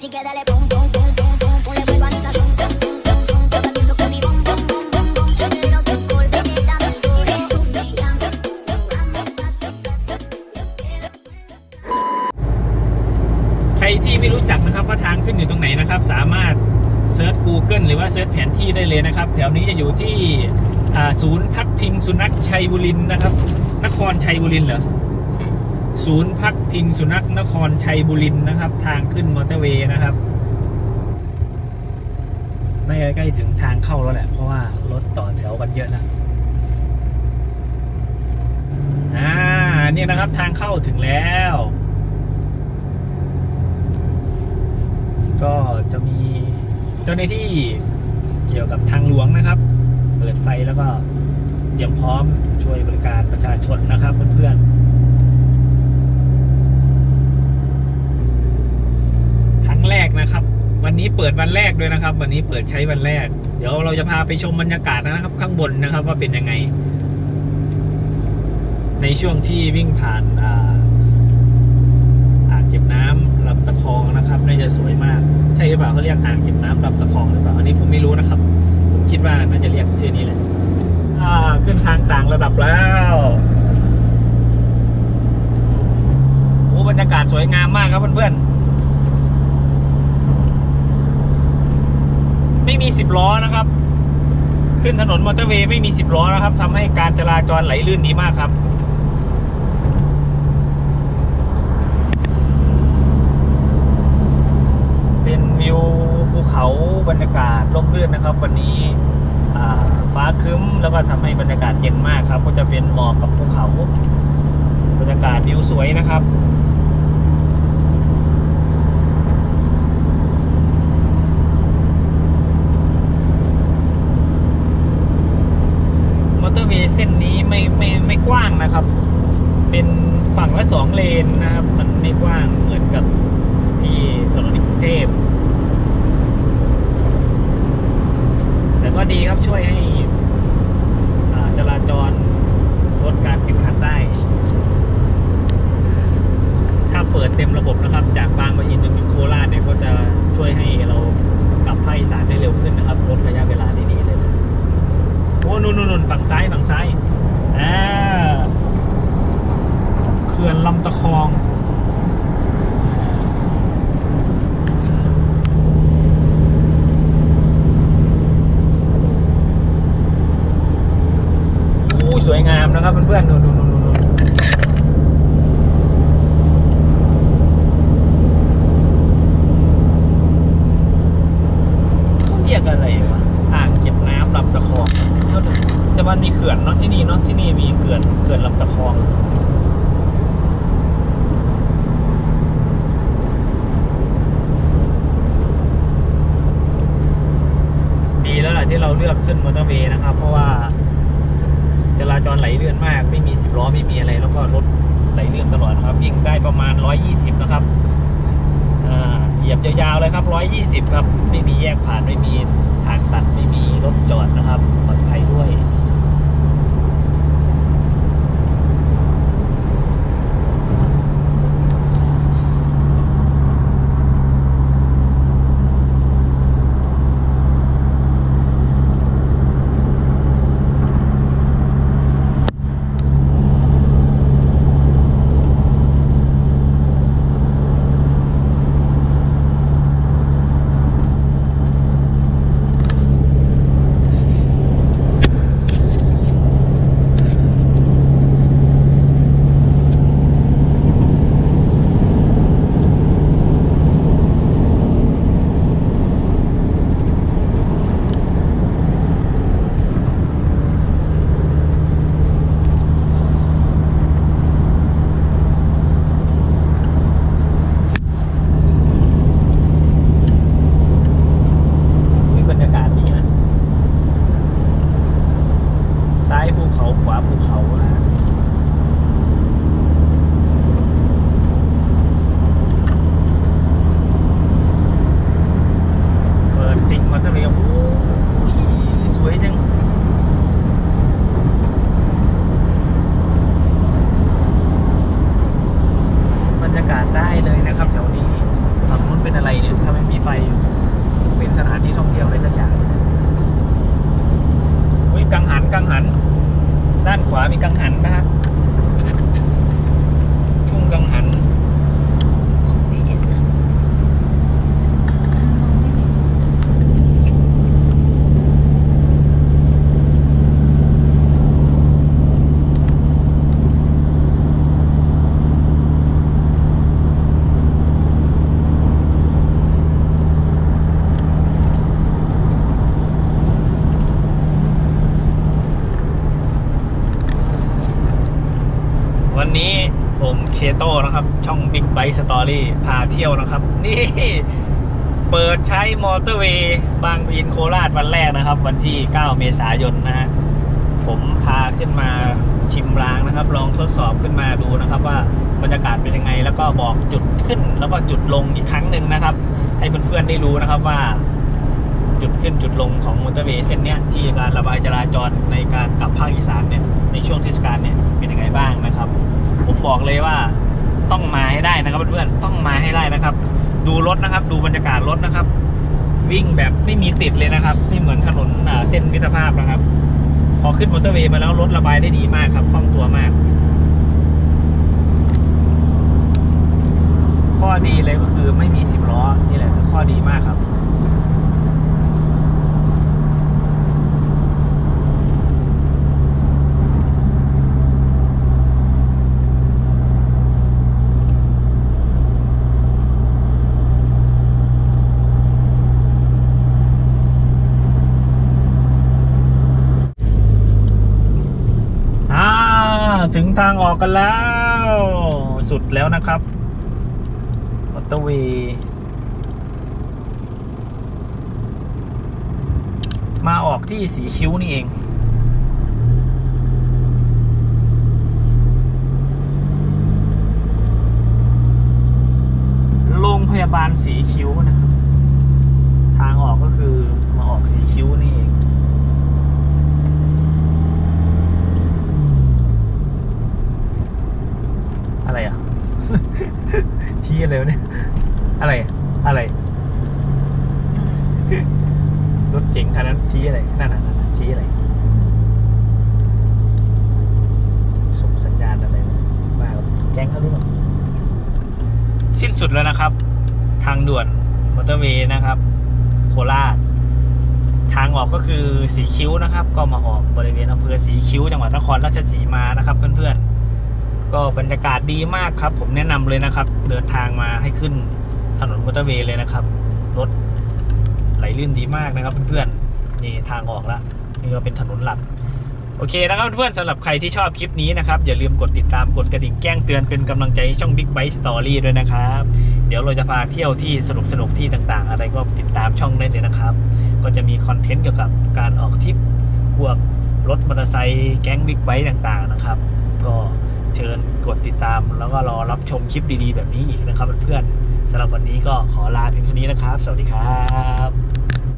Así que dale pum pum pum pum pum pum le vuelvo a mi sazón son son son son yo te pienso con mi bom bom bom bom bom yo quiero que volverte dame duro tú me llamas amo a tu casa yo quiero ใครที่ไม่รู้จักนะครับว่าทางขึ้นอยู่ตรงไหนนะครับ สามารถเซิร์ช Google หรือว่าเซิร์ชแผนที่ได้เลยนะครับ แถวนี้จะอยู่ที่อ่าศูนย์พักพิงสุนัขชัยบุรีนะครับ นครชัยบุรีเหรอใช่ ศูนย์พักพิงสุนัขนครชัยบุรีนะครับ ทางขึ้นมอเตอร์เวย์นะครับน่าจะใกล้ถึงทางเข้าแล้วแหละ เพราะว่ารถต่อแถวกันเยอะแล้วอ่าเนี่ยนะครับทางเข้าถึงแล้ว ก็จะมีเจ้าหน้าที่เกี่ยวกับทางหลวงนะครับ เปิดไฟแล้วก็เตรียมพร้อมช่วยบริการประชาชนนะครับเพื่อนๆครั้ งแรกนะครับ วันนี้เปิดวันแรกด้วยนะครับ วันนี้เปิดใช้วันแรก เดี๋ยวเราจะพาไปชมบรรยากาศนะครับ ข้างบนนะครับว่าเป็นยังไง ในช่วงที่วิ่งผ่านอ่าอ่างเก็บน้ำลำตะคองนะครับน่าจะสวยมาก ใช่หรือเปล่าเขาเรียกอ่างเก็บน้ำลำตะคองหรือเปล่าอันนี้ผมไม่รู้นะครับ ผมคิดว่าน่าจะเรียกชื่อนี้แหละอ่าขึ้นทางต่างระดับแล้วโอ้บรรยากาศสวยงามมากครับเพื่อนๆ ไม่มีสิบล้อนะครับ ขึ้นถนนมอเตอร์เวย์ไม่มีสิบล้อนะครับทำให้การจราจรไหลลื่นดีมากครับเป็นวิวภูเขาบรรยากาศร่มรื่นนะครับ วันนี้ฟ้าคึ้มแล้วก็ทำให้บรรยากาศเย็นมากครับ ก็จะเป็นหมอกกับภูเขา บรรยากาศวิวสวยนะครับ มอเตอร์เวย์เส้นนี้ไม่ไม่ไม่ กว้างนะครับ เป็นฝั่งละสองเลนนะครับ มันไม่กว้างเหมือนกับที่ถนนกรุงเทพแต่ก็ดีครับช่วยให้อาจราจรลดการติดขัดได้ ถ้าเปิดเต็มระบบนะครับ จากบางปะอินจนถึงโคราชเนี่ยก็จะช่วยให้เรากลับภาคอีสานได้เร็วขึ้นนะครับลดระยะเวลาได้ดีเลย โอ้นู่นนู่นฝั่งซ้ายฝั่งซ้ายอ่าเขื่อนลำตะคองอู้สวยงามนะครับเพื่อนๆนู่นนู่นนู่นนู่นเรียกอะไรวะอ่างเก็บน้ำลำตะคองแต่มันมีเขื่อนเนาะที่นี่เนาะที่นี่มีเขื่อนเขื่อนลำตะคอง ดีแล้วแหละที่เราเลือกขึ้นมอ เวย์นะครับ เพราะว่าจราจรไหลเลื่อนมาก ไม่มีสิบล้อไม่มีอะไร แล้วก็รถไหลเลื่อนตลอดนะครับวิ่งได้ประมาณ 120 นะครับอ่าเหยียบยาวๆเลยครับ 120 ครับ ไม่มีแยกผ่านไม่มีทางตัดไม่มีรถจอดนะครับปลอดภัยด้วย He's waiting. เคโต้นะครับ ช่อง Big Bike Story พาเที่ยวนะครับ นี่ เปิดใช้มอเตอร์เวย์บางปะอินโคราชวันแรกนะครับ วันที่ 9 เมษายนนะฮะผมพาขึ้นมาชิมรางนะครับ ลองทดสอบขึ้นมาดูนะครับว่าบรรยากาศเป็นยังไง แล้วก็บอกจุดขึ้นแล้วก็จุดลงอีกครั้งหนึ่งนะครับ ให้เพื่อนๆได้รู้นะครับว่า จุดขึ้นจุดลงของมอเตอร์เวย์เส้นเนี้ยที่การระบายจราจรในการกลับภาคอีสานเนี่ยในช่วงเทศกาลเนี่ย บอกเลยว่าต้องมาให้ได้นะครับเพื่อนๆต้องมาให้ได้นะครับ ดูรถนะครับ ดูบรรยากาศรถนะครับ วิ่งแบบไม่มีติดเลยนะครับไม่เหมือนถนนเส้นมิตรภาพนะครับ พอขึ้นมอเตอร์เวย์มาแล้วรถระบายได้ดีมากครับคล่องตัวมาก ข้อดีเลยก็คือไม่มีสิบล้อนี่แหละคือข้อดีมากครับ อ่าถึง ทางออกกันแล้ว สุดแล้วนะครับมอเตอร์เวย์มาออกที่สีคิ้วนี่เองโรงพยาบาลสีคิ้วนะครับ ทางออกก็คือมาออกสีคิ้วนี่เอง อะไรอะ ชี้อะไรวะเนี่ย อะไร อะอะไร รถเก๋งคันนั้นชี้อะไรนั่นน่ะนั่นน่ะชี้อะไร ส่งสัญญาณอะไรวะมากับแก๊งเขาหรือเปล่าสิ้นสุดแล้วนะครับ ทางด่วนมอเตอร์เวย์นะครับ โคราชทางออกก็คือสีคิ้วนะครับ ก็มาออกบริเวณอำเภอสีคิ้วจังหวัดนครราชสีมานะครับเพื่อนๆ ก็บรรยากาศดีมากครับ ผมแนะนำเลยนะครับ เดินทางมาให้ขึ้นถนนมอเตอร์เวย์เลยนะครับ รถไหลลื่นดีมากนะครับเพื่อนๆนี่ทางออกละนี่ก็เป็นถนนหลักโอเคนะครับเพื่อนสำหรับใครที่ชอบคลิปนี้นะครับ อย่าลืมกดติดตามกดกระดิ่งแจ้งเตือนเป็นกำลังใจช่อง Big Bite Story ด้วยนะครับ เดี๋ยวเราจะพาเที่ยวที่สนุกๆที่ต่างๆ อะไรก็ติดตามช่องได้เลยนะครับ ก็จะมีคอนเทนต์เกี่ยวกับการออกทริปพวกรถมอเตอร์ไซค์แก๊งบิ๊กไบค์ต่างๆนะครับ ก็ เชิญกดติดตาม แล้วก็รอรับชมคลิปดีๆ แบบนี้อีกนะครับเพื่อนๆสำหรับวันนี้ก็ขอลาเพียงเท่านี้นะครับ สวัสดีครับ